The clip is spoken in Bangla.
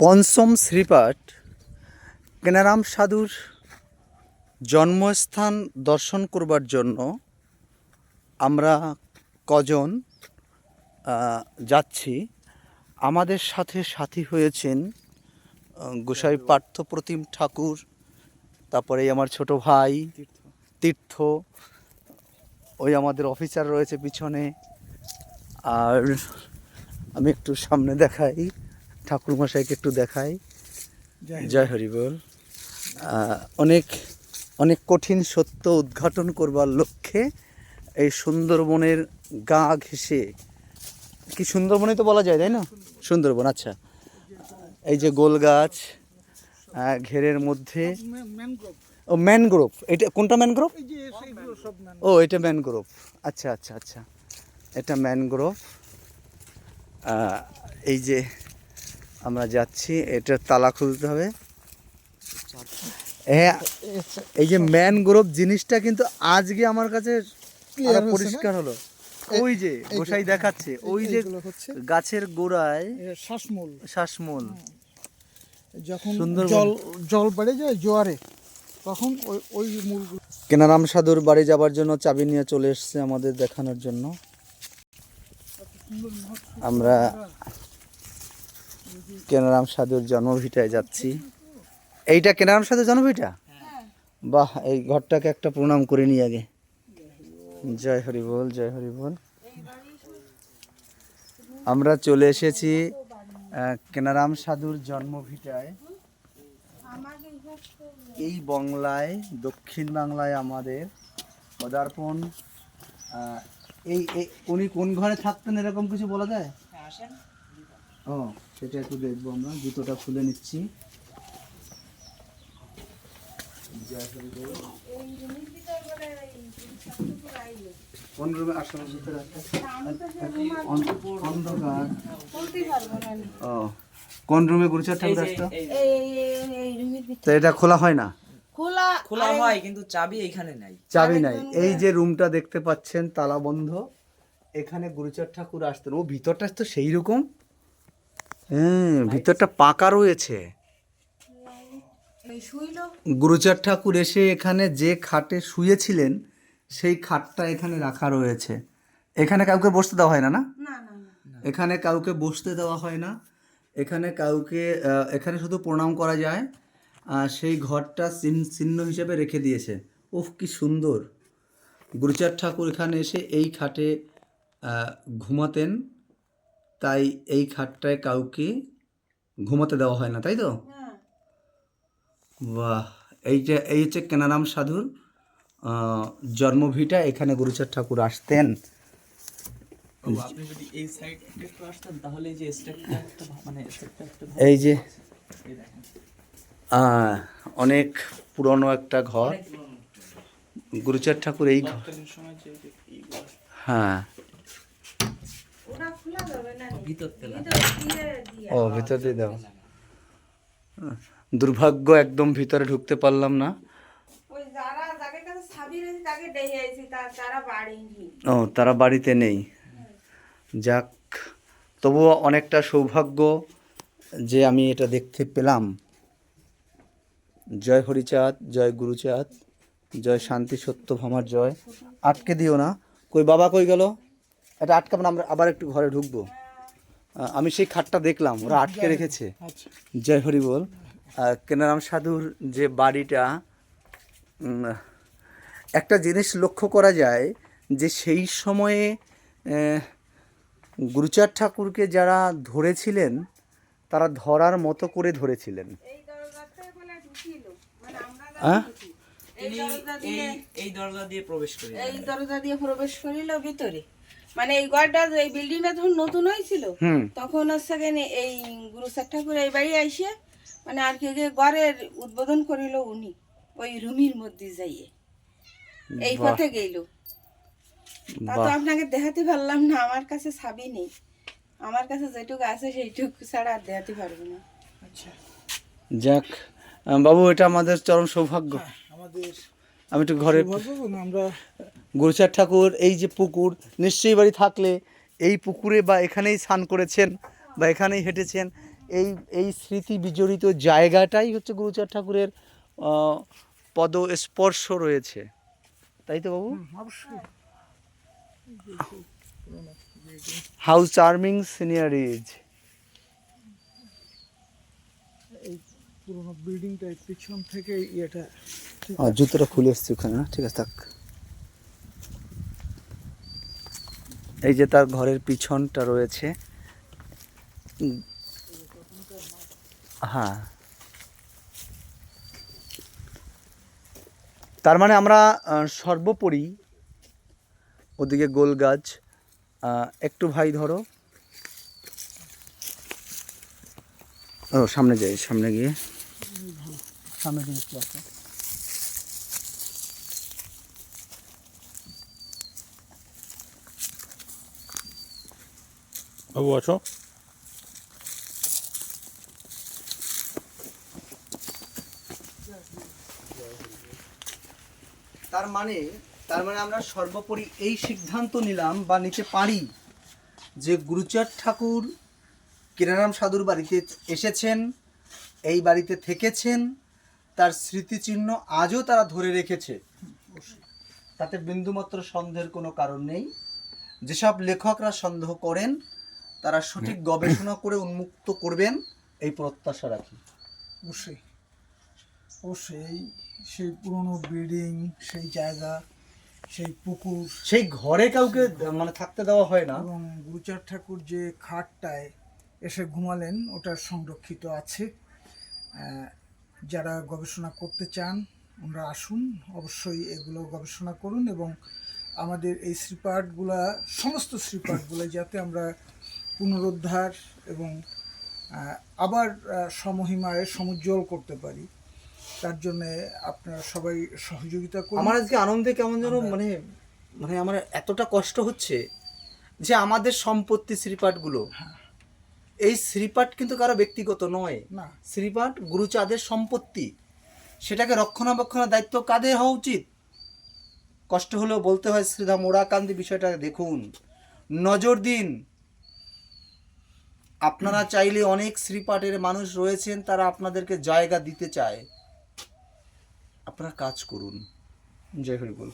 পঞ্চম শ্রীপাঠ কেনারাম সাধুর জন্মস্থান দর্শন করবার জন্য আমরা কজন যাচ্ছি। আমাদের সাথে সাথী হয়েছেন গোসাই পার্থপ্রতিম ঠাকুর তারপরে আমার ছোট ভাই, তীর্থ, ওই আমাদের অফিসার রয়েছে পিছনে। আর আমি একটু সামনে দেখাই। ঠাকুর মশাইকে একটু দেখাই। জয় হরি বল। অনেক অনেক কঠিন সত্য উদ্ঘাটন করবার লক্ষ্যে এই সুন্দরবনের গা ঘেঁষে কি সুন্দরবনে তো বলা যায় তাই না? সুন্দরবন আচ্ছা। এই যে গোল গাছ ঘেরের মধ্যে ও ম্যানগ্রোভ। এটা কোনটা ম্যানগ্রোভ? ও এটা ম্যানগ্রোভ। আচ্ছা আচ্ছা আচ্ছা। এটা ম্যানগ্রোভ। এই যে আমরা যাচ্ছি এটার তালা খুলতে হবে। হ্যাঁ এই যে ম্যানগ্রোভ জিনিসটা কিন্তু আজকে আমার কাছে? পরিষ্কার হলো। ওই যে গোসাই দেখাচ্ছে ওই যে গাছের গোড়ায় শ্বাসমূল শ্বাসমূল যখন সুন্দরবন। জল জল বেড়ে যায় জোয়ারে তখন ওই ওই মূলগুলো কেনারাম সাধুর বাড়ি যাবার জন্য চাবি নিয়ে চলে এসছে আমাদের দেখানোর জন্য। আমরা কেনারাম সাধুর জন্মভিটায় যাচ্ছি। এইটা কেনারাম সাধুর জন্মভিটা? বাহ এই ঘরটাকে একটা প্রণাম করে নিই আগে। জয় হরি বল জয় হরি বল। আমরা চলে এসেছি কেনারাম সাধুর জন্মভিটায়। এই বাংলায় দক্ষিণ বাংলায় আমাদের পদার্পণ এই এই উনি কোন ঘরে থাকতেন এরকম কিছু বলা যায়? ও সেটা একটু দেখব আমরা। জুতোটা খুলে নিচ্ছি। কোন রুমে গুরুচার ঠাকুর আসতো? তো এটা খোলা হয় না? খোলা খোলা হয় কিন্তু চাবি এইখানে নাই। চাবি নাই। এই যে রুমটা দেখতে পাচ্ছেন তালা বন্ধ। এখানে গুরুচার ঠাকুর আসতেন। ও ভিতরটা তো সেই রকম হ্যাঁ ভিতরটা পাকা রয়েছে। গুরুচার ঠাকুর এসে এখানে যে খাটে শুয়েছিলেন সেই খাটটা এখানে রাখা রয়েছে। এখানে কাউকে বসতে দেওয়া হয় না না? এখানে কাউকে বসতে দেওয়া হয় না। এখানে কাউকে এখানে শুধু প্রণাম করা যায়। আর সেই ঘরটা চিহ্ন চিহ্ন হিসেবে রেখে দিয়েছে। উফ কি সুন্দর। গুরুচার ঠাকুর এখানে এসে এই খাটে ঘুমাতেন। তাই এই খাটটায় কাউকে ঘুমাতে দেওয়া হয় না তাই তো? হ্যাঁ বাহ এইটা এই হচ্ছে কেনারাম সাধুর জন্মভিটা। এখানে গুরুচার ঠাকুর আসতেন। ও, আপনি যদি এই সাইড থেকে একটু আসতেন তাহলে এই যে মানে এই যে এই অনেক পুরনো একটা ঘর। গুরুচার ঠাকুর এই ঘর যে যে হ্যাঁ ওটা খোলা যাবে না ভিতর তেলা ভিতর দিয়ে দিয়ে ও ভিতর দিয়ে দাও। দুর্ভাগ্য একদম ভিতরে ঢুকতে পারলাম না। ও তারা বাড়িতে নেই। যাক তবুও অনেকটা সৌভাগ্য যে আমি এটা দেখতে পেলাম। জয় হরিচাঁদ জয় গুরুচাঁদ জয় শান্তি সত্য ভামার জয়। আটকে দিও না। কই বাবা কই গেল? এটা আটকাবো না আমরা আবার একটু ঘরে ঢুকবো। আমি সেই খাটটা দেখলাম ওরা আটকে রেখেছে। আচ্ছা। জয় হরি বল। কেনারাম সাধুর যে বাড়িটা একটা জিনিস লক্ষ্য করা যায় যে সেই সময়ে গুরুচার ঠাকুরকে যারা ধরেছিলেন তারা ধরার মতো করে ধরেছিলেন। এই দরজাতে বলে ঢুকিল মানে যা হ্যাঁ? এই এই দরজা দিয়ে এই দরজা দিয়ে প্রবেশ করি এই দরজা দিয়ে প্রবেশ করিল ভিতরে। মানে এই ঘরটা এই বিল্ডিংটা যখন নতুন হয়েছিল তখন হচ্ছে এই গুরু স্যার ঠাকুর এই বাড়ি আইসে মানে আর কি ঘরের উদ্বোধন করিল উনি ওই রুমির মধ্যে যাইয়ে। এই পথে গেল তা তো আপনাকে দেখাতে পারলাম না আমার কাছে ছাবি নেই। আমার কাছে যেটুকু আছে সেইটুকু ছাড়া আর দেখাতে পারব না। আচ্ছা। যাক বাবু এটা আমাদের চরম সৌভাগ্য। আমাদের আমি একটু ঘরে আমরা গুরুচাঁদ ঠাকুর এই যে পুকুর নিশ্চয়ই বাড়ি থাকলে এই পুকুরে বা এখানেই স্নান করেছেন বা এখানেই হেঁটেছেন এই এই স্মৃতি বিজড়িত জায়গাটাই হচ্ছে গুরুচাঁদ ঠাকুরের পদ স্পর্শ রয়েছে। তাই তো বাবু? অবশ্যই। হাউ চার্মিং সিনিয়র ইজ এই পুরোনো বিল্ডিংটা পিছন থেকে ইয়েটা জুতোটা খুলে এসছে ওখানে ঠিক আছে থাক। এই যে তার ঘরের পিছনটা রয়েছে। হ্যাঁ। তার মানে আমরা সর্বোপরি ওদিকে গোল গাছ একটু ভাই ধরো। ও, সামনে যাই, সামনে গিয়ে। সামনে গিয়ে একটু আসো। বাবু তার মানে তার মানে আমরা সর্বোপরি এই সিদ্ধান্ত নিলাম বা নিতে পারি যে গুরুচাঁদ ঠাকুর কিরারাম সাধুর বাড়িতে এসেছেন, এই বাড়িতে থেকেছেন, তার স্মৃতিচিহ্ন আজও তারা ধরে রেখেছে তাতে বিন্দুমাত্র সন্দেহের কোনো কারণ নেই যেসব লেখকরা সন্দেহ করেন তারা সঠিক গবেষণা করে উন্মুক্ত করবেন এই প্রত্যাশা রাখি। অবশ্যই। অবশ্যই সেই পুরনো বিল্ডিং সেই জায়গা সেই পুকুর। সেই ঘরে কাউকে মানে থাকতে দেওয়া হয় না। এবং গুরুচাঁদ ঠাকুর যে খাটটায় এসে ঘুমালেন ওটা সংরক্ষিত আছে। যারা গবেষণা করতে চান ওনারা আসুন অবশ্যই এগুলো গবেষণা করুন এবং আমাদের এই শ্রীপাঠগুলা সমস্ত শ্রীপাঠগুলো যাতে আমরা পুনরুদ্ধার এবং আবার সমহিমায় সমুজ্জ্বল করতে পারি। তার জন্য আপনারা সবাই সহযোগিতা করুন। আমার আজকে আনন্দে কেমন যেন মানে মানে আমার এতটা কষ্ট হচ্ছে যে আমাদের সম্পত্তি শ্রীপাঠগুলো। এই শ্রীপাঠ কিন্তু কারও ব্যক্তিগত নয়। না। শ্রীপাঠ গুরুচাঁদের সম্পত্তি। সেটাকে রক্ষণাবেক্ষণের দায়িত্ব কাদের হওয়া উচিত। কষ্ট হলেও বলতে হয় শ্রীধাম ওরাকান্দি বিষয়টা দেখুন। নজর দিন। আপনারা চাইলে অনেক শ্রীপাঠের মানুষ রয়েছেন, তারা আপনাদেরকে জায়গা দিতে চায়। আপনারা কাজ করুন। জয় হরি বল।